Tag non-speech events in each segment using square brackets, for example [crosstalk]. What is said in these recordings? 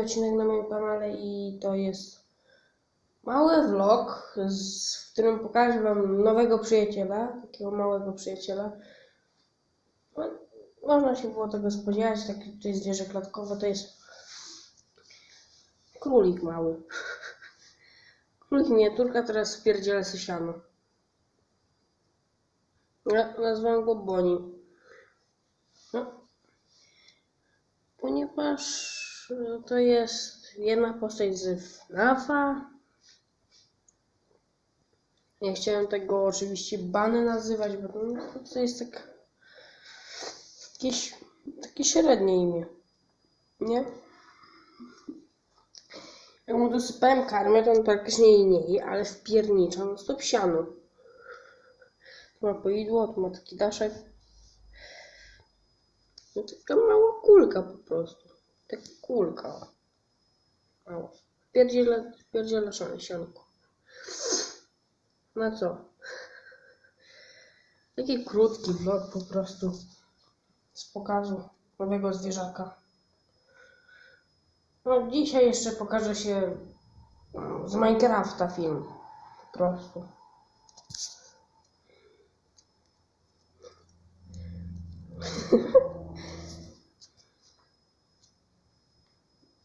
odcinek na moim kanale i to jest mały vlog, z, w którym pokażę Wam nowego przyjaciela, takiego małego przyjaciela. No, można się było tego spodziewać, takie to jest zwierzę klatkowe, to jest królik mały. [laughs] Królik miniaturka, teraz spierdzielę sysiano. Ja nazwałem go Boni. No, ponieważ e, to jest jedna postać z FNAFa. Nie chciałem tego oczywiście Bany nazywać, bo no, to jest tak jakieś takie średnie imię. Nie? Jak mu dosypałem karmę, to on praktycznie jej nie je, ale wpiernicza, no stop siano. Tu ma poidło, tu ma taki daszek. No taka mała kulka po prostu. Taka kulka. Mała. Pierdziele, pierdziele sianko. No co? Taki krótki vlog po prostu. Z pokazu nowego zwierzaka. No dzisiaj jeszcze pokaże się mm, z Minecrafta film. Po prostu.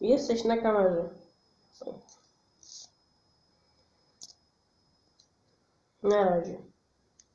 Jesteś na kamerze. Na razie.